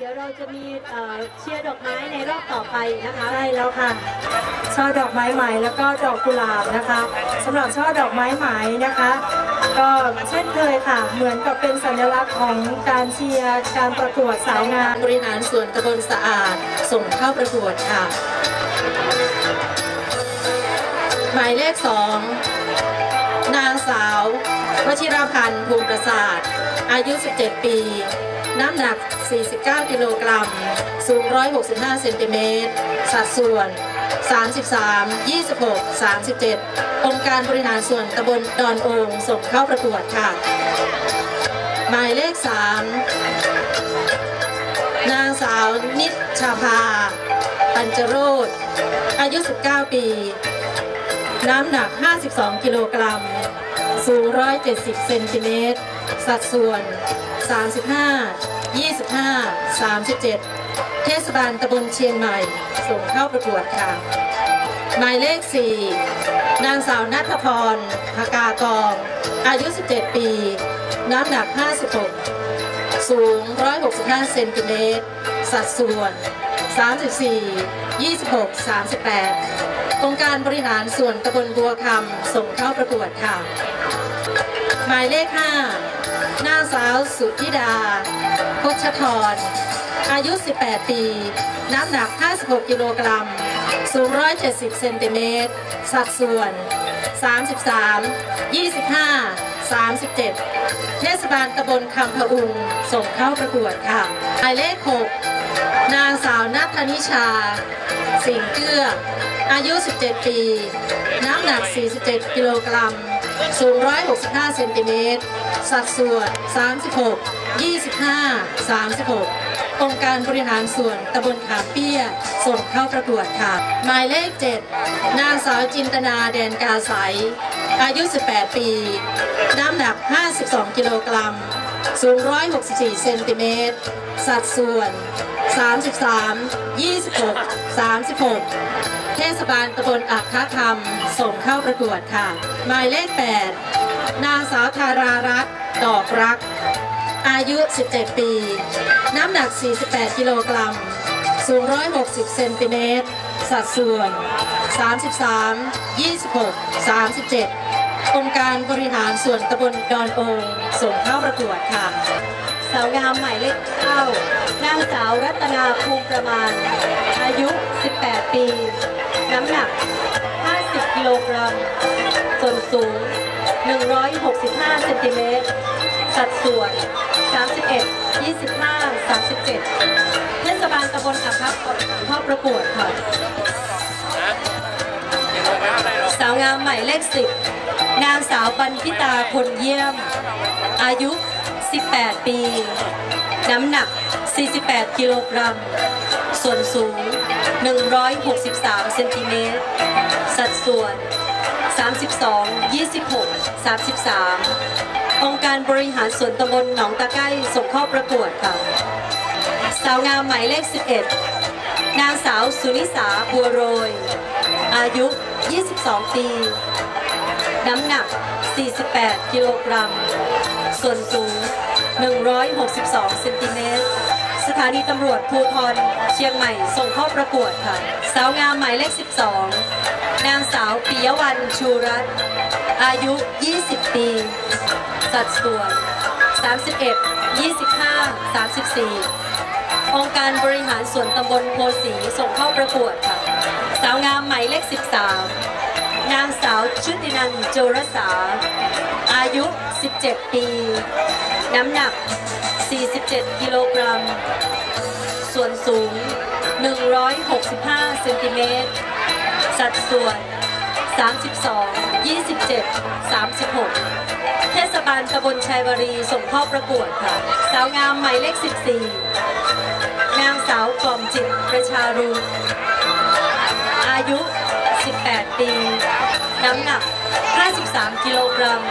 เดี๋ยวเราจะมีเอ่อเชียร์ดอกไม้ในรอบต่อไปนะคะ ใช่แล้วค่ะ ช่อดอกไม้ไหมแล้วก็ดอกกุหลาบนะคะสำหรับช่อดอกไม้ไหมนะคะ ก็เช่นเคยค่ะ เหมือนกับเป็นสัญลักษณ์ของการเชียร์การประกวดสาวงามบริหารส่วนตำบลสะอาด ส่งเข้าประกวดค่ะ หมายเลขสองนางสาววชิรพันธ์ภูมิประสาท อายุ 17 ปี น้ำหนัก 49 กิโลกรัม สูง 165 เซนติเมตร สัดส่วน 33 26 37 องค์การบริหารส่วนตำบลดอนโองส่งเข้าประกวดค่ะ หมายเลข 3 นางสาวนิชชาภา ปัญจโรธอายุ 19 ปี น้ำหนัก 52 กิโลกรัม สูง 170 เซนติเมตร สัดส่วน 35 25 37 เทศบาลตำบลเชียงใหม่ ส่งเข้าประกวดค่ะ หมายเลข 4 นางสาวนัทพรภากากอง อายุ 17 ปี น้ำหนัก 56 สูง 165 เซนติเมตร สัดส่วน 34 26 38 องค์การบริหารส่วนตำบลบัวคำส่งเข้าประกวดค่ะ หมายเลข 5นางสาวสุธิดา พชทรอายุ 18 ปี น้ำหนัก 56 กิโลกรัม สูง 170 เซนติเมตร สัดส่วน 33 25 37 เทศบาลตำบลคำพะอุง ส่งเข้าประกวดค่ะหมายเลข 6 นางสาวนัทนิชา สิงเกื้อ อายุ 17 ปี น้ำหนัก 47 กิโลกรัม สูง 165 เซนติเมตร สัดส่วน 36 25 36 องค์การบริหารส่วนตำบลขาเปี้ย ส่งเข้าประกวดค่ะ หมายเลข 7 นางสาวจินตนาแดนกาใสอายุ 18 ปี น้ำหนัก 52 กิโลกรัม สูง 164 เซนติเมตร สัดส่วน 33 26 36 เทศบาลตำบลอักขคำส่งเข้าประกวดค่ะ หมายเลข 8 นางสาวธารารัตน์ดอกรัก อายุ 17 ปี น้ำหนัก 48 กิโลกรัม สูง 160 เซนติเมตร สัดส่วน 33 26 37 องค์การบริหารส่วนตำบลดอนโองส่งเข้าประกวดค่ะ สาวงามหมายเลข9นางสาวรัตนาภูมิประมาณ อายุ 18 ปี น้ำหนัก 50 กิโลกรัม ส่วนสูง 165 เซนติเมตร สัดส่วน 31 25 37 เทศบาลตำบลอักคับเข้าประกวดค่ะ สาวงามหมายเลข 10 นางสาวปันพิตาคนเยี่ยม อายุ 18 ปี น้ำหนัก 48 กิโลกรัม ส่วนสูง 163 เซนติเมตร สัดส่วน 32 26 33 องค์การบริหารส่วนตำบลหนองตะไก้ส่งเข้าประกวดค่ะ สาวงามหมายเลข 11 นางสาวสุนิสาบัวโรย อายุ 22 ปี น้ำหนัก 48 กิโลกรัม ส่วนสูง 162 เซนติเมตร สถานีตำรวจภูธรเชียงใหม่ส่งเข้าประกวดค่ะ สาวงามหมายเลข 12 นางสาวปิยวันชูรัตน์อายุ 20 ปี สัดส่วน 31 25 34 องค์การบริหารส่วนตำบลโพสีส่งเข้าประกวดค่ะ สาวงามหมายเลข 13 นางสาวชุตินันท์โจรสา อายุ 17 ปี น้ำหนัก 47 กิโลกรัม ส่วนสูง 165 เซนติเมตร สัดส่วน 32 27 36 เทศบาลตำบลชัยวรีส่งเข้าประกวดค่ะ สาวงามหมายเลข 14 นางสาวกล่อมจิตประชารุอายุ 18 ปี น้ำหนัก 53 กิโลกรัม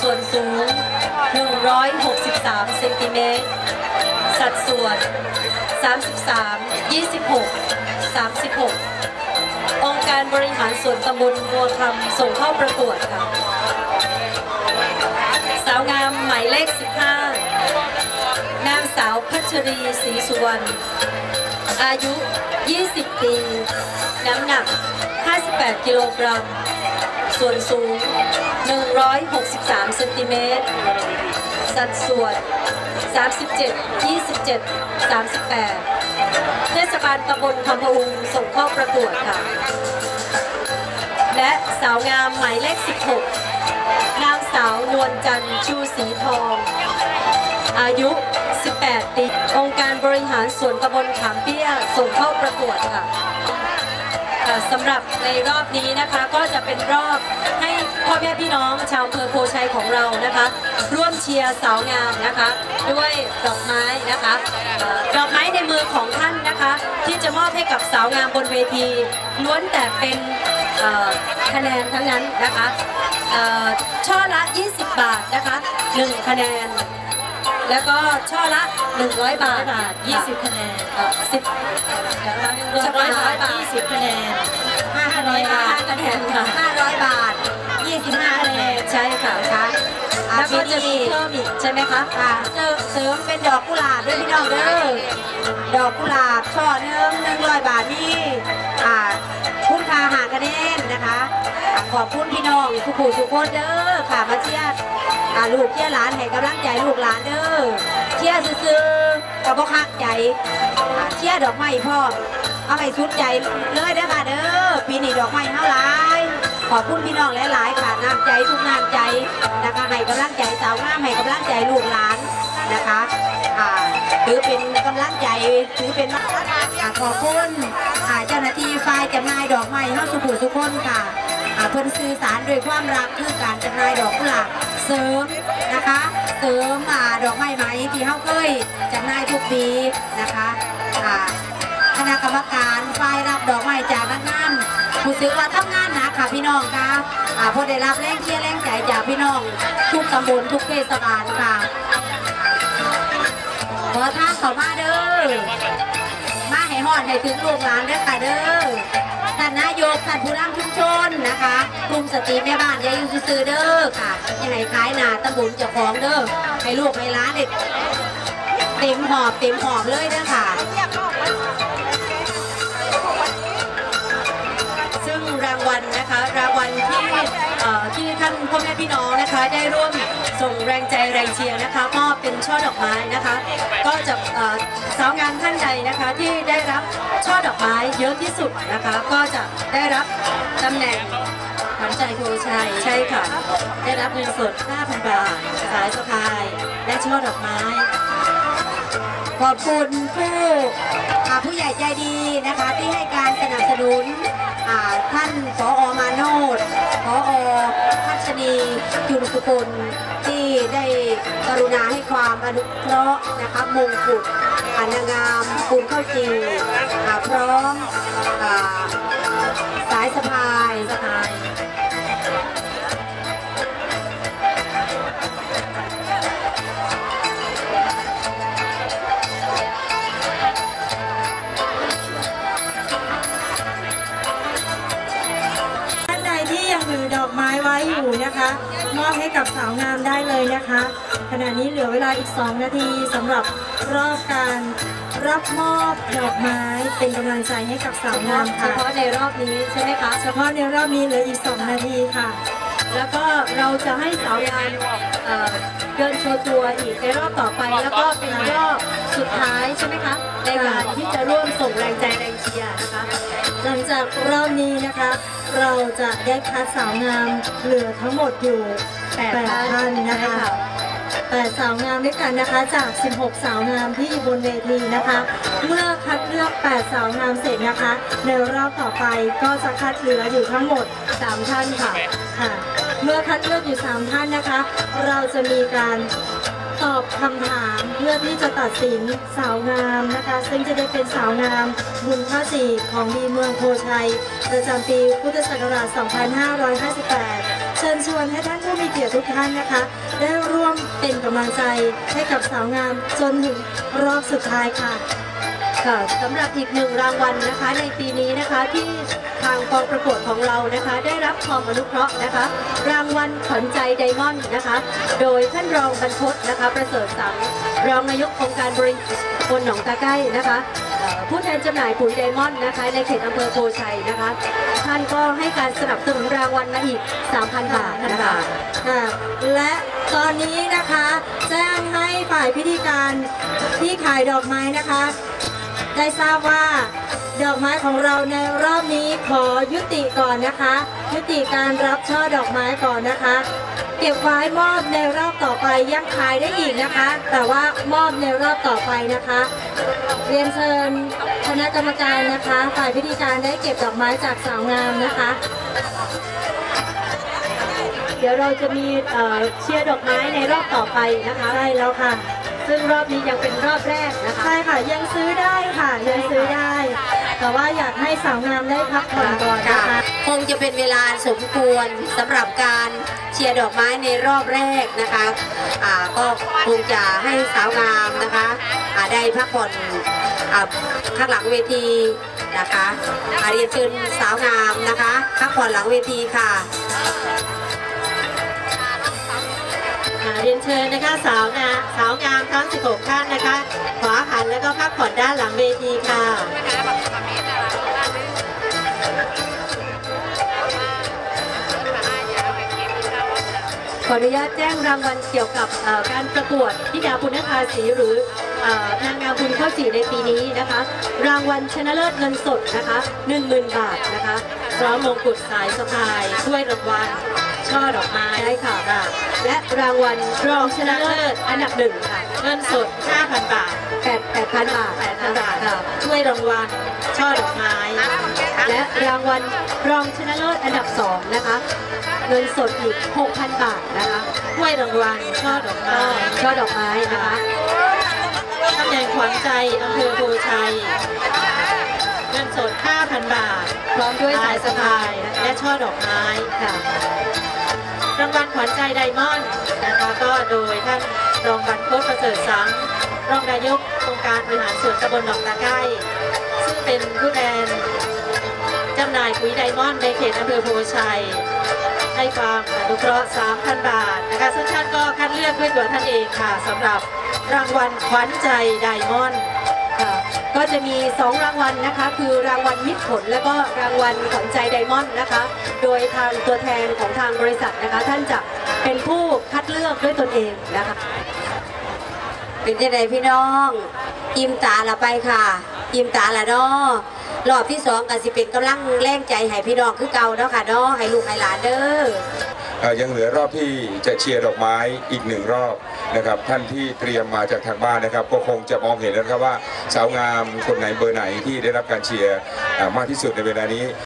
ส่วนสูง 163 เซนติเมตร สัดส่วน 33 26 36 องค์การบริหารส่วนตำบลบัวคำส่งเข้าประกวดค่ะาวงามหมายเลข 15 นางสาวพัชรีศรีสุวรรณ อายุ 20 ปี น้ำหนัก 58 กิโลกรัม ส่วนสูง 163 เซนติเมตร สัดส่วน 37 27 38 เทศบาลตำบลคำพะอุงส่งเข้าประกวดค่ะ และสาวงามหมายเลข 16 นางสาวนวลจันทร์ชูสีทอง อายุ 18 ปีองค์การบริหารส่วนตำบลขามเปี้ยส่งเข้าประกวดค่ะสำหรับในรอบนี้นะคะก็จะเป็นรอบให้พ่อแม่พี่น้องชาวอำเภอโพชัยของเรานะคะ ร่วมเชียร์สาวงามนะคะ ด้วยดอกไม้นะคะดอกไม้ในมือของท่านนะคะ ที่จะมอบให้กับสาวงามบนเวทีล้วนแต่เป็นคะแนนทั้งนั้นนะคะ ช่อละ 20 บาทนะคะ1คะแนน แล้วก็ช่อละ 100 บาทบาท20คะแนนเอ่อสิบเดี๋ยวนะหนึ่งร้อยบาท20คะแนน500 บาทห้าคะแนนค่ะ500 บาท 25คะแนนใช่ค่ะค่ะอ่าแล้วก็จะมีปีนี้เพิ่มอีกใช่ไหมคะค่ะเสริมเสริมเป็นดอกกุหลาบด้วยพี่น้องเด้อดอกกุหลาบช่อหนึงหนึ่งร้อยบาทนี่อ่า คุณค่าหาคะแนนนะคะ ขอบคุณพี่น้องทุกผู้ทุกคนเด้อค่ะมาเชียร์อ่าลูกเชียร์หลานให้กำลังใจลูกหลานเด้อเชียร์ซื่อๆกับบ่คักใจอ่เชียร์ดอกไม้พ่อเอาให้สุดใจเลยเด้อค่ะเด้อปีนี้ดอกไม้เท่าหลายขอบคุณพี่น้องหลายๆค่ะน้ำใจทุกน้ำใจนะคะให้กำลังใจสาวงามให้กำลังใจลูกหลานนะคะถือเป็นกำลังใจถือเป็นอ่าขอบคุณ อ่าเจ้าหน้าที่ฝ่ายจำหน่ายดอกไม้เฮาสุขุสุขคนค่ะอ่าเพิ่นสื่อสารด้วยความรักคือการจำหน่ายดอกกุหลาบเสริมนะคะ เสริมอ่าดอกไม้ไหมที่เฮาเคยจำหน่ายทุกปีนะคะอ่าคณะกรรมการฝ่ายรับดอกไม้จากนักงานผู้ซื้อว่าทำงานหนักค่ะพี่น้องค่ะอ่าพอได้รับแรงเชียร์แรงใจจากพี่น้องทุกตำบลทุกเทศบาลค่ะขอทางเข้ามาเด้อ หอดให้ถึงลูกหลานเด้อค่ะเด้อท่านนายกท่านผู้นำชุมชนนะคะกลุ่มสตรีแม่บ้านยาอยู่ซื่อเด้อค่ะยังไงขายหนาตำบลเจ้าของเด้อให้ลูกให้หล้านเด็กเต็มหอบเต็มหอบเลยเด้อค่ะ ซึ่งรางวัลนะคะรางวัลที่เอ่อที่ท่านพ่อแม่พี่น้องนะคะ ได้ร่วมส่งแรงใจแรงเชียร์นะคะมอบเป็นช่อดอกไม้นะคะ ก็จะเอ่อ นใดนะคะที่ได้รับช่อดอกไม้เยอะที่สุดนะคะ ก็จะได้รับตำแหน่งขวัญใจโพชัยใช่ค่ะ ได้รับเงินสด 5,000 บาท สายสะพาย และช่อดอกไม้ ขอบคุณผู้อ่าผู้ใหญ่ใจดีนะคะ ที่ให้การสนับสนุนอ่าท่านผออมาโนดผอพัชนีจุลสุกุลที่ได้กรุณาให้ความอนุเคราะห์นะคะมงกุฎ นางงามคุณเข้าจริงอ่าพร้อมสายสะพายสะพายท่านใดที่ยังถือดอกไม้ไว้อยู่นะคะมอบให้กับสาวงามได้เลยนะคะ ขณะนี้เหลือเวลาอีก 2 นาทีสำหรับ รอบการรับมอบดอกไม้เป็นกำลังใจให้กับสาวงามเฉค่ะ พาะในรอบนี้ใช่ไหมคะ เฉพาะในรอบนี้เหลืออีก 2 นาทีค่ะ แล้วก็เราจะให้สาวงามเอ่อเดินโชว์ตัวอีกในรอบต่อไป แล้วก็เป็นรอบสุดท้ายใช่ไหมคะ ในการที่จะร่วมส่งแรงใจแรงเชียร์นะคะหลังจากรอบนี้นะคะ เราจะได้คัดสาวงามเหลือทั้งหมดอยู่ แปด8 ท่านท่านนะใช่คะค่ะ แปดสาวงามด้วยกันนะคะ จาก 16 สาวงามที่อยู่บนเวทีนะคะ เมื่อคัดเลือก 8 สาวงามเสร็จนะคะ ในรอบต่อไปก็จะคัดเหลืออยู่ทั้งหมด 3 ท่านค่ะค่ะ เมื่อคัดเลือกอยู่ 3 ท่านนะคะ เราจะมีการตอบคำถามเพื่อที่จะตัดสินสาวงามนะคะ ซึ่งจะได้เป็นสาวงามบุญข้าสีของดีเมืองโพชัย ประจำปีพุทธศักราช 2558 เชิญชวนให้ท่านผู้มีเกียรติทุกท่านนะคะ ได้ร่วมเป็นกำลังใจให้กับสาวงามจนถึงรอบสุดท้ายค่ะค่ะสำหรับอีกหนึ่งรางวัลนะคะ ในปีนี้นะคะที่ทางกองประกวดของเรานะคะ ได้รับความอนุเคราะห์นะคะ รางวัลขวัญใจไดมอนด์นะคะ โดยท่านรองบรรพตนะคะ ประเสริฐสังรองนายกองค์การบริหารคนหนองตาใกล้นะคะ ผู้แทนจำหน่ายปุ๋ยไดมอนด์นะคะ ในเขตอำเภอโพชัยนะคะ ท่านก็ให้การสนับสนุนรางวัลมาอีก 3,000 บาทนะคะค่ะและตอนนี้นะคะแจ้งให้ฝ่ายพิธีการที่ขายดอกไม้นะคะ ได้ทราบว่าดอกไม้ของเราในรอบนี้ขอยุติก่อนนะคะ ยุติการรับช่อดอกไม้ก่อนนะคะ ก็บไว้มอบในรอบต่อไปยังขายได้อีกนะคะ แต่ว่ามอบในรอบต่อไปนะคะ เรียนเชิญคณะกรรมการนะคะ ฝ่ายพิธีการได้เก็บดอกไม้จากสาวงามนะคะ เดี๋ยวเราจะมีเอ่อเชียร์ดอกไม้ในรอบต่อไปนะคะใช่แล้วค่ะ ซึ่งรอบนี้ยังเป็นรอบแรกนะคะใช่ค่ะยังซื้อได้ค่ะยังซื้อได้ แต่ว่าอยากให้สาวงามได้พักผ่อนก่อนนะคะ คงจะเป็นเวลาสมควรสำหรับการเชียร์ดอกไม้ในรอบแรกนะคะอ่าก็คงจะให้สาวงามนะคะอ่าได้พักผ่อนอ่าข้างหลังเวทีนะคะอาเรียนเชิญสาวงามนะคะพักผ่อนหลังเวทีค่ะอาเรียนเชิญนะคะสาวงามสาวงามทั้ง 16 ท่านนะคะ ขวาหันแล้วก็พักผ่อนด้านหลังเวทีค่ะ ออนุญาตแจ้งรางวัลเกี่ยวกับการประกวดทิดาบุญนภาษีหรือนางงามบุญข้าสีในปีนี้นะคะ รางวัลชนะเลิศเงินสดนะคะ10,000 บาทนะคะพร้อมมงกุฎสายสะพายถ้วยรางวัลช่อดอกไม้ใช่ค่ะและรางวัลรองชนะเลิศอันดับหนึ่งค่ะเงินสด 5,000 บาท8 8,000 บาท8,000 บาทค่ะถ้วยรางวัลช่อดอกไม้ และรางวัลรองชนะเลิศอันดับ เงินสดอีก 6,000 บาทนะคะถ้วยรางวัลช่อดอกไม้ช่อดอกไม้นะคะตำแหน่งขวัญใจอำเภอโพชัย เงินสด 5,000 บาท พร้อมด้วยสายสะพายและนะคะช่อดอกไม้ค่ะ รางวัลขวัญใจไดมอนด์นะคะก็โดยท่านรองบรรพตประเสริฐสังรองนายกองค์การบริหารส่วนตำบลหนองตาใกล้ ซึ่งเป็นผู้แทนจำหน่ายปุ๋ยไดมอนด์ในเขตอำเภอโพชัย ให้ความอนุเคราะห์ 3,000 บาทนะคะ ซึ่งท่านก็คัดเลือกด้วยตัวท่านเองค่ะสำหรับรางวัลขวัญใจไดมอนด์ค่ะก็จะมี 2 รางวัลนะคะ คือรางวัลมิตรผล และก็รางวัลขวัญใจไดมอนด์นะคะ โดยทางตัวแทนของทางบริษัทนะคะ ท่านจะเป็นผู้คัดเลือกด้วยตนเองนะคะ เป็นยังไงพี่น้องอิ่มตาละไปค่ะอิ่มตาละเนาะ รอบที่สองก็สิเป็นกำลังแรงใจให้พี่น้องคือเก่าเนาะค่ะเนาะให้ลูกให้หลานเด้ออยังเหลือรอบที่จะเชียร์ดอกไม้อีกหนึ่งรอบนะครับ ท่านที่เตรียมมาจากทางบ้านนะครับ ก็คงจะมองเห็นแล้วนะครับว่าสาวงามคนไหนเบอร์ไหนที่ได้รับการเชียร์มากที่สุดในเวลานี้